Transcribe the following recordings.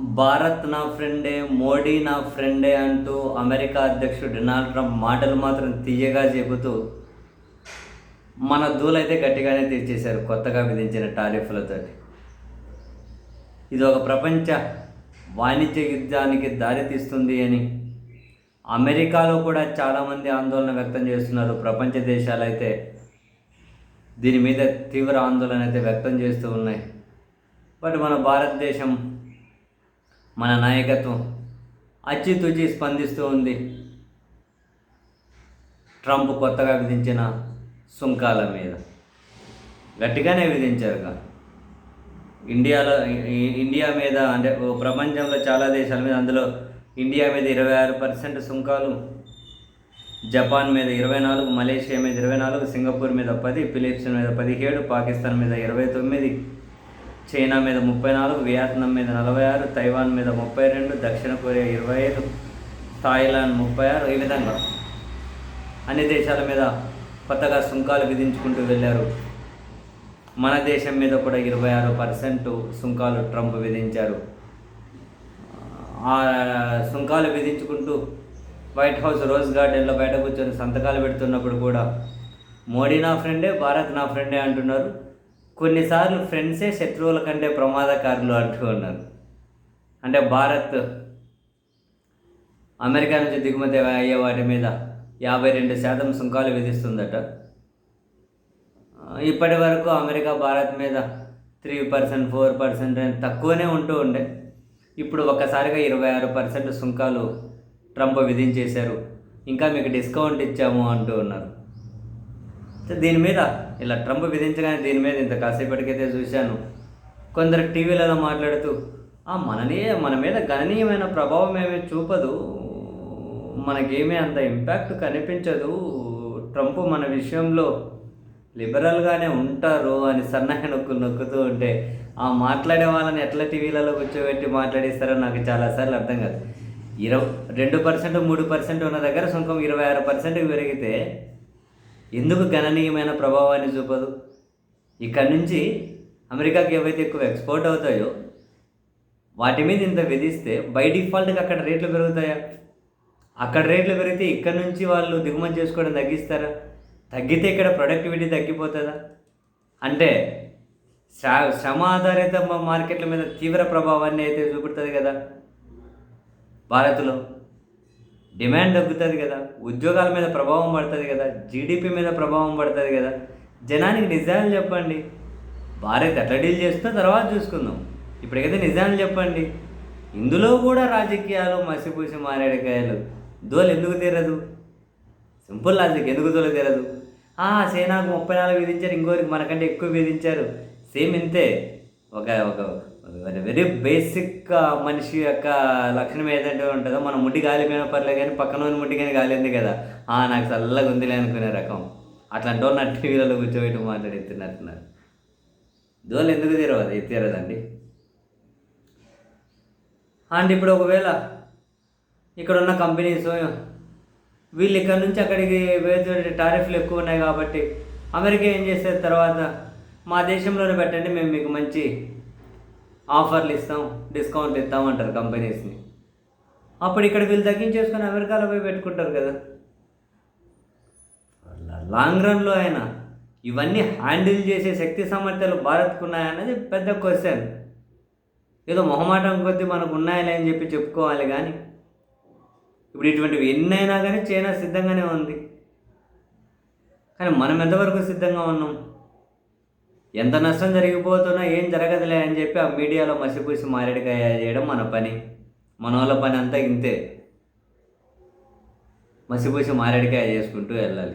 భారత్ నా ఫ్రెండే మోడీ నా ఫ్రెండే అంటూ అమెరికా అధ్యక్షుడు డొనాల్డ్ ట్రంప్ మాటలు మాత్రం తీయగా చెబుతూ మన దూలైతే గట్టిగానే తీర్చేశారు కొత్తగా విధించిన టారిఫ్లతోటి. ఇది ఒక ప్రపంచ వాణిజ్య యుద్ధానికి దారితీస్తుంది అని అమెరికాలో కూడా చాలామంది ఆందోళన వ్యక్తం చేస్తున్నారు. ప్రపంచ దేశాలైతే దీని మీద తీవ్ర ఆందోళన అయితే వ్యక్తం చేస్తూ ఉన్నాయి. బట్ మన భారతదేశం మన నాయకత్వం అచ్చితుచి స్పందిస్తూ ఉంది. ట్రంప్ కొత్తగా విధించిన సుంకాల మీద. గట్టిగానే విధించారుగా. ఇండియాలో ఇండియా మీద అంటే ఓ ప్రపంచంలో చాలా దేశాల మీద అందులో ఇండియా మీద ఇరవై ఆరు పర్సెంట్ సుంకాలు జపాన్ మీద ఇరవై నాలుగు మలేషియా మీద ఇరవై నాలుగు సింగపూర్ మీద పది ఫిలిప్స్ మీద పదిహేడు పాకిస్తాన్ మీద ఇరవై తొమ్మిది చైనా మీద ముప్పై నాలుగు వియత్నాం మీద నలభై ఆరు తైవాన్ మీద ముప్పై రెండు దక్షిణ కొరియా ఇరవై ఐదు థాయిలాండ్ ముప్పై ఆరు ఈ విధంగా. అన్ని దేశాల మీద కొత్తగా సుంకాలు విధించుకుంటూ వెళ్ళారు. మన దేశం మీద కూడా ఇరవై ఆరు పర్సెంట్ సుంకాలు ట్రంప్ విధించారు. ఆ సుంకాలు విధించుకుంటూ వైట్ హౌస్ రోజ్ గార్డెన్లో బయట కూర్చొని సంతకాలు పెడుతున్నప్పుడు కూడా మోడీ నా ఫ్రెండే భారత్ నా ఫ్రెండే అంటున్నారు. కొన్నిసార్లు ఫ్రెండ్సే శత్రువుల కంటే ప్రమాదకారులు అంటూ ఉన్నారు. అంటే భారత్ అమెరికా నుంచి దిగుమతి అయ్యే వాటి మీద యాభై రెండు శాతం సుంకాలు విధిస్తుందట. ఇప్పటి వరకు అమెరికా భారత్ మీద త్రీ పర్సెంట్ ఫోర్ పర్సెంట్ తక్కువనే ఉంటూ ఉండే. ఇప్పుడు ఒక్కసారిగా ఇరవై ఆరు పర్సెంట్ సుంకాలు ట్రంప్ విధించేశారు. ఇంకా మీకు డిస్కౌంట్ ఇచ్చాము అంటూ ఉన్నారు. దీని మీద ఇలా ట్రంప్ విధించగానే దీని మీద ఇంత కాసేపటికైతే చూశాను. కొందరు టీవీలలో మాట్లాడుతూ "ఆ, మనని మన మీద గణనీయమైన ప్రభావం ఏమీ చూపదు. మనకేమీ అంత ఇంపాక్ట్ కనిపించదు. ట్రంప్ మన విషయంలో లిబరల్గానే ఉంటారు అని సన్నాయి నొక్కు నొక్కుతూ ఉంటే ఆ మాట్లాడే వాళ్ళని ఎట్లా టీవీలలో కూర్చోబెట్టి మాట్లాడిస్తారో నాకు చాలాసార్లు అర్థం కాదు. ఇరవై రెండు పర్సెంట్ మూడు పర్సెంట్ ఉన్న దగ్గర సుంకం ఇరవై ఆరు పర్సెంట్కి పెరిగితే ఎందుకు గణనీయమైన ప్రభావాన్ని చూపదు? ఇక్కడ నుంచి అమెరికాకి ఏవైతే ఎక్కువ ఎక్స్పోర్ట్ అవుతాయో వాటి మీద ఇంత విధిస్తే బై డిఫాల్ట్గా అక్కడ రేట్లు పెరుగుతాయా? అక్కడ రేట్లు పెరిగితే ఇక్కడ నుంచి వాళ్ళు దిగుమతి చేసుకోవడం తగ్గిస్తారా? తగ్గితే ఇక్కడ ప్రొడక్టివిటీ తగ్గిపోతుందా? అంటే శ్రమ ఆధారిత మార్కెట్ల మీద తీవ్ర ప్రభావాన్ని అయితే చూపుతుంది కదా భారత్లో. డిమాండ్ తగ్గుతుంది కదా ఉద్యోగాల మీద ప్రభావం పడుతుంది కదా జీడిపి మీద ప్రభావం పడుతుంది కదా జనానికి నిజాలు చెప్పండి. భారత్ ఎట్లా డీల్ చేస్తుందో తర్వాత చూసుకుందాం. ఇప్పటికైతే నిజాలు చెప్పండి. ఇందులో కూడా రాజకీయాలు మసిపూసి మారేడుకాయలు. దోలు ఎందుకు తీరదు? సింపుల్ లాజిక్ ఎందుకు దోలు తీరదు? ఆ, సేనాకు ముప్పై నాలుగు విధించారు ఇంకోరికి మనకంటే ఎక్కువ విధించారు. సేమ్ ఇంతే. ఒక ఒక వెరీ బేసిక్ మనిషి యొక్క లక్షణం ఏదంటే ఉంటుందో మన ముడ్డి గాలిపోయిన పర్లేదు కానీ పక్కన ఉన్న ముడ్డి కానీ గాలింది కదా. ఆ నాకు చల్లగా ఉందిలే అనుకునే రకం. అట్లాంటి వాళ్ళు నా టీవీలలో కూర్చోబెట్టి మాట్లాడుతున్నట్టున్నారు దోలు ఎందుకు తీరవదు తీరదండి అండ్? ఇప్పుడు ఒకవేళ ఇక్కడ ఉన్న కంపెనీస్ వీళ్ళు ఇక్కడ నుంచి అక్కడికి వేరే టారిఫ్లు ఎక్కువ ఉన్నాయి కాబట్టి అమెరికా ఏం చేస్తారు తర్వాత? మా దేశంలోనే పెట్టండి మేము మీకు మంచి ఆఫర్లు ఇస్తాం డిస్కౌంట్లు ఇస్తాం అంటారు కంపెనీస్ని. అప్పుడు ఇక్కడ వీళ్ళు తగ్గించేసుకొని అమెరికాలో పోయి పెట్టుకుంటారు కదా. లాంగ్ రన్లో అయినా ఇవన్నీ హ్యాండిల్ చేసే శక్తి సామర్థ్యాలు భారత్కు ఉన్నాయన్నది పెద్ద క్వశ్చన్. ఏదో మొహమాటం కొద్దీ మనకు ఉన్నాయని అని చెప్పి చెప్పుకోవాలి కానీ ఇప్పుడు ఇటువంటివి ఎన్నైనా కానీ చైనా సిద్ధంగానే ఉంది. కానీ మనం ఎంతవరకు సిద్ధంగా ఉన్నాం? ఎంత నష్టం జరిగిపోతున్నా ఏం జరగదులే అని చెప్పి ఆ మీడియాలో మసిపూసి మారేడుకాయ చేయడం మన పని. మన వాళ్ళ పని అంతా ఇంతే. మసిపూసి మారేడుకాయ చేసుకుంటూ వెళ్ళాలి.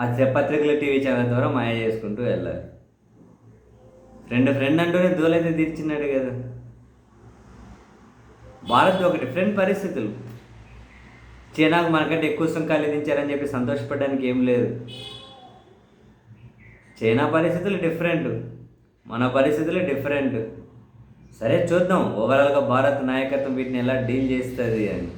ఆ చె- పత్రికలు టీవీ ఛానల్ ద్వారా మాయ చేసుకుంటూ వెళ్ళాలి. ఫ్రెండ్ ఫ్రెండ్ అంటూనే దూలైతే తీర్చినాడు కదా. భారత్ ఒక డిఫరెంట్ పరిస్థితులు. చైనాకు మనకంటే ఎక్కువ సుంకాలు విధించారని చెప్పి సంతోషపడడానికి ఏం లేదు. చైనా పరిస్థితులు డిఫరెంట్ మన పరిస్థితులు డిఫరెంట్ సరే చూద్దాం. ఓవరాల్గా భారత్ నాయకత్వం వీటిని ఎలా డీల్ చేస్తుంది అని.